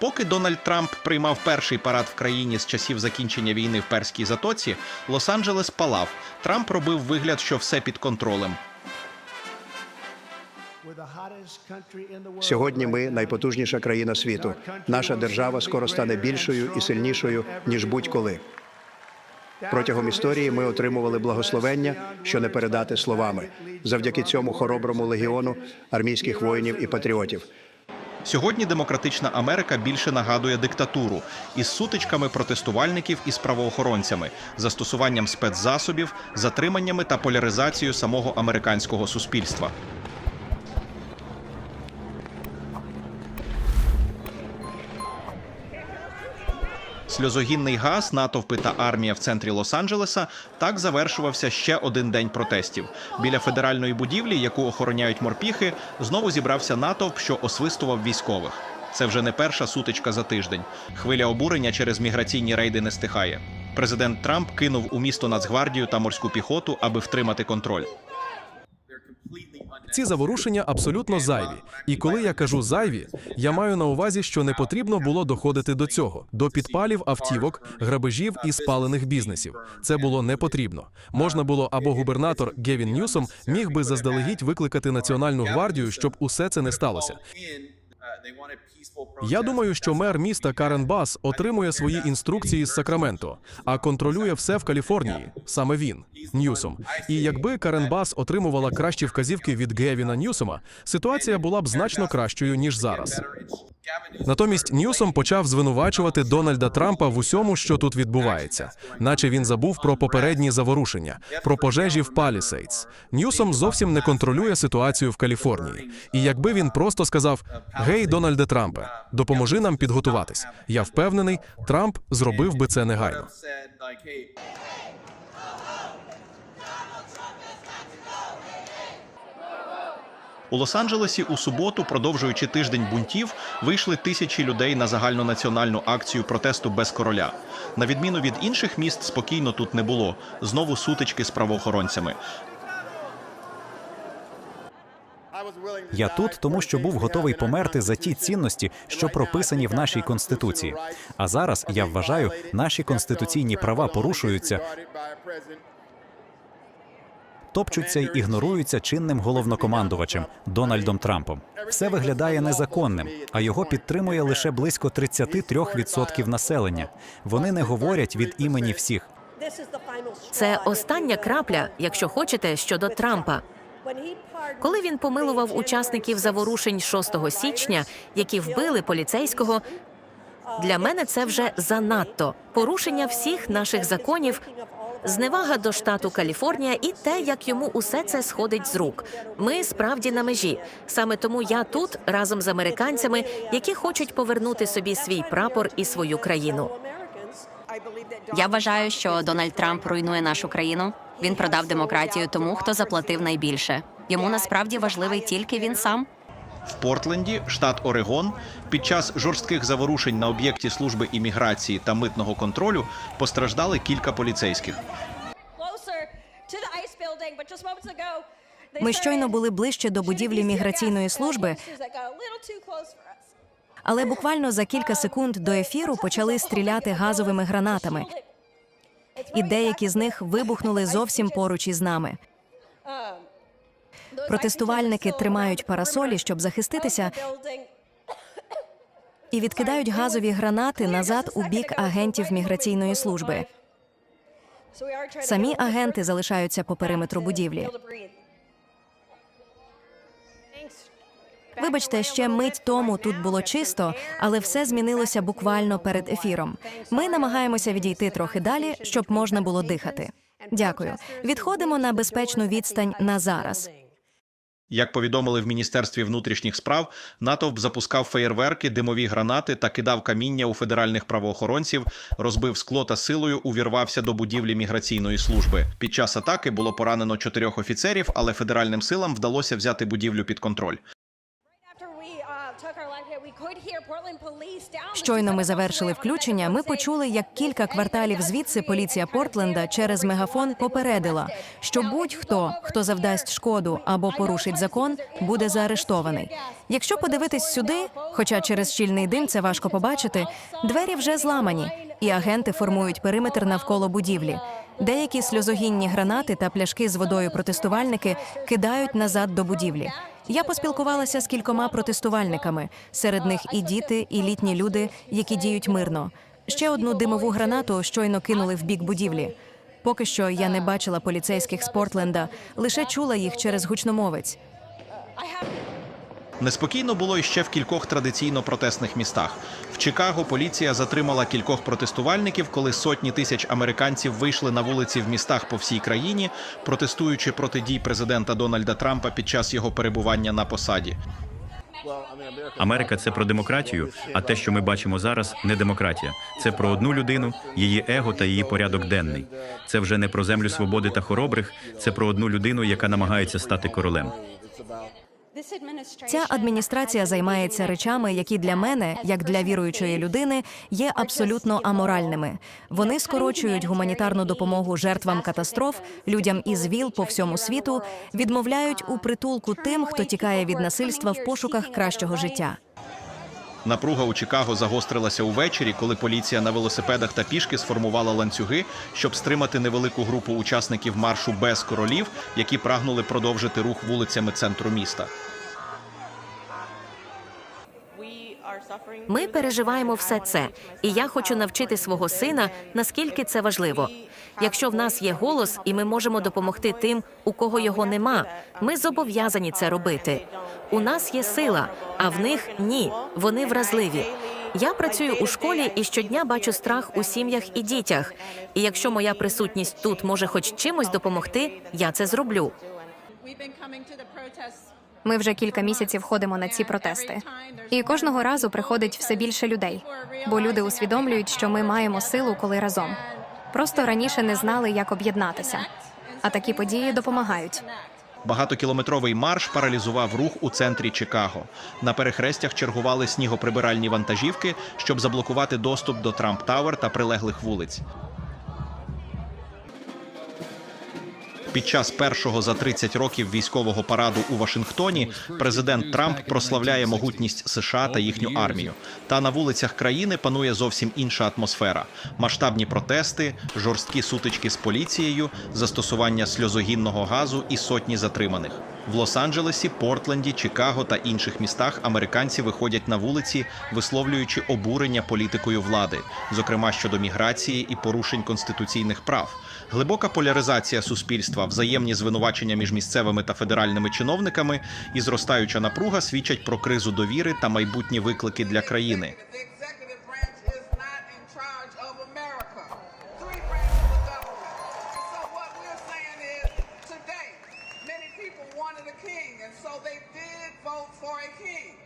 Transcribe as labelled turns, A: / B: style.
A: Поки Дональд Трамп приймав перший парад в країні з часів закінчення війни в Перській затоці, Лос-Анджелес палав. Трамп робив вигляд, що все під контролем.
B: Сьогодні ми найпотужніша країна світу. Наша держава скоро стане більшою і сильнішою ніж будь-коли. Протягом історії ми отримували благословення, що не передати словами, завдяки цьому хороброму легіону армійських воїнів і патріотів.
A: Сьогодні демократична Америка більше нагадує диктатуру із сутичками протестувальників із правоохоронцями, застосуванням спецзасобів, затриманнями та поляризацією самого американського суспільства. Сльозогінний газ, натовпи та армія в центрі Лос-Анджелеса так завершувався ще один день протестів. Біля федеральної будівлі, яку охороняють морпіхи, знову зібрався натовп, що освистував військових. Це вже не перша сутичка за тиждень. Хвиля обурення через міграційні рейди не стихає. Президент Трамп кинув у місто Нацгвардію та морську піхоту, аби втримати контроль.
C: Ці заворушення абсолютно зайві. І коли я кажу зайві, я маю на увазі, що не потрібно було доходити до цього, до підпалів автівок, грабежів і спалених бізнесів. Це було не потрібно. Можна було або губернатор Гевін Ньюсом міг би заздалегідь викликати національну гвардію, щоб усе це не сталося. Я думаю, що мер міста Карен Бас отримує свої інструкції з Сакраменто, а контролює все в Каліфорнії. Саме він Ньюсом. І якби Карен Бас отримувала кращі вказівки від Гевіна Ньюсома, ситуація була б значно кращою ніж зараз. Натомість Ньюсом почав звинувачувати Дональда Трампа в усьому, що тут відбувається, наче він забув про попередні заворушення, про пожежі в Палісейдс. Ньюсом зовсім не контролює ситуацію в Каліфорнії. І якби він просто сказав: Гей, Дональде Трампе, допоможи нам підготуватись. Я впевнений, Трамп зробив би це негайно.
A: У Лос-Анджелесі у суботу, продовжуючи тиждень бунтів, вийшли тисячі людей на загальнонаціональну акцію протесту без короля. На відміну від інших міст, спокійно тут не було. Знову сутички з правоохоронцями.
D: Я тут, тому що був готовий померти за ті цінності, що прописані в нашій конституції. А зараз я вважаю, наші конституційні права порушуються, топчуться й ігноруються чинним головнокомандувачем Дональдом Трампом. Все виглядає незаконним, а його підтримує лише близько 33% населення. Вони не говорять від імені всіх.
E: Це остання крапля, якщо хочете, щодо Трампа. Коли він помилував учасників заворушень 6 січня, які вбили поліцейського, для мене це вже занадто порушення всіх наших законів, зневага до штату Каліфорнія і те, як йому усе це сходить з рук. Ми справді на межі. Саме тому я тут разом з американцями, які хочуть повернути собі свій прапор і свою країну.
F: Я вважаю, що Дональд Трамп руйнує нашу країну. Він продав демократію тому, хто заплатив найбільше. Йому насправді важливий тільки він сам.
A: В Портленді, штат Орегон, під час жорстких заворушень на об'єкті служби імміграції та митного контролю постраждали кілька поліцейських.
G: Ми щойно були ближче до будівлі міграційної служби, але буквально за кілька секунд до ефіру почали стріляти газовими гранатами, і деякі з них вибухнули зовсім поруч із нами. Протестувальники тримають парасолі, щоб захиститися, і відкидають газові гранати назад у бік агентів міграційної служби. Самі агенти залишаються по периметру будівлі. Вибачте, ще мить тому тут було чисто, але все змінилося буквально перед ефіром. Ми намагаємося відійти трохи далі, щоб можна було дихати. Дякую. Відходимо на безпечну відстань на зараз.
A: Як повідомили в Міністерстві внутрішніх справ, натовп запускав феєрверки, димові гранати та кидав каміння у федеральних правоохоронців, розбив скло та силою увірвався до будівлі міграційної служби. Під час атаки було поранено чотирьох офіцерів, але федеральним силам вдалося взяти будівлю під контроль.
G: Щойно ми завершили включення. Ми почули, як кілька кварталів звідси поліція Портленда через мегафон попередила, що будь-хто, хто завдасть шкоду або порушить закон, буде заарештований. Якщо подивитись сюди, хоча через щільний дим це важко побачити, двері вже зламані, і агенти формують периметр навколо будівлі. Деякі сльозогінні гранати та пляшки з водою протестувальники кидають назад до будівлі. Я поспілкувалася з кількома протестувальниками. Серед них і діти, і літні люди, які діють мирно. Ще одну димову гранату щойно кинули в бік будівлі. Поки що я не бачила поліцейських з Портленда, лише чула їх через гучномовець.
A: Неспокійно було іще в кількох традиційно протестних містах. В Чикаго поліція затримала кількох протестувальників, коли сотні тисяч американців вийшли на вулиці в містах по всій країні, протестуючи проти дій президента Дональда Трампа під час його перебування на посаді.
H: Америка це про демократію, а те, що ми бачимо зараз, не демократія. Це про одну людину, її его та її порядок денний. Це вже не про землю свободи та хоробрих, це про одну людину, яка намагається стати королем.
G: Ця адміністрація займається речами, які для мене, як для віруючої людини, є абсолютно аморальними. Вони скорочують гуманітарну допомогу жертвам катастроф, людям із ВІЛ по всьому світу, відмовляють у притулку тим, хто тікає від насильства в пошуках кращого життя.
A: Напруга у Чикаго загострилася увечері, коли поліція на велосипедах та пішки сформувала ланцюги, щоб стримати невелику групу учасників маршу без королів, які прагнули продовжити рух вулицями центру міста.
E: Ми переживаємо все це, і я хочу навчити свого сина, наскільки це важливо. Якщо в нас є голос, і ми можемо допомогти тим, у кого його нема, ми зобов'язані це робити. У нас є сила, а в них ні. Вони вразливі. Я працюю у школі і щодня бачу страх у сім'ях і дітях. І якщо моя присутність тут може хоч чимось допомогти, я це зроблю.
I: Ми вже кілька місяців ходимо на ці протести, і кожного разу приходить все більше людей, бо люди усвідомлюють, що ми маємо силу, коли разом. Просто раніше не знали, як об'єднатися. А такі події допомагають.
A: Багатокілометровий марш паралізував рух у центрі Чикаго. На перехрестях чергували снігоприбиральні вантажівки, щоб заблокувати доступ до Трамп Тауер та прилеглих вулиць. Під час першого за 30 років військового параду у Вашингтоні президент Трамп прославляє могутність США та їхню армію. Та на вулицях країни панує зовсім інша атмосфера: масштабні протести, жорсткі сутички з поліцією, застосування сльозогінного газу і сотні затриманих. В Лос-Анджелесі, Портленді, Чикаго та інших містах американці виходять на вулиці, висловлюючи обурення політикою влади, зокрема щодо міграції і порушень конституційних прав. Глибока поляризація суспільства, взаємні звинувачення між місцевими та федеральними чиновниками і зростаюча напруга свідчать про кризу довіри та майбутні виклики для країни.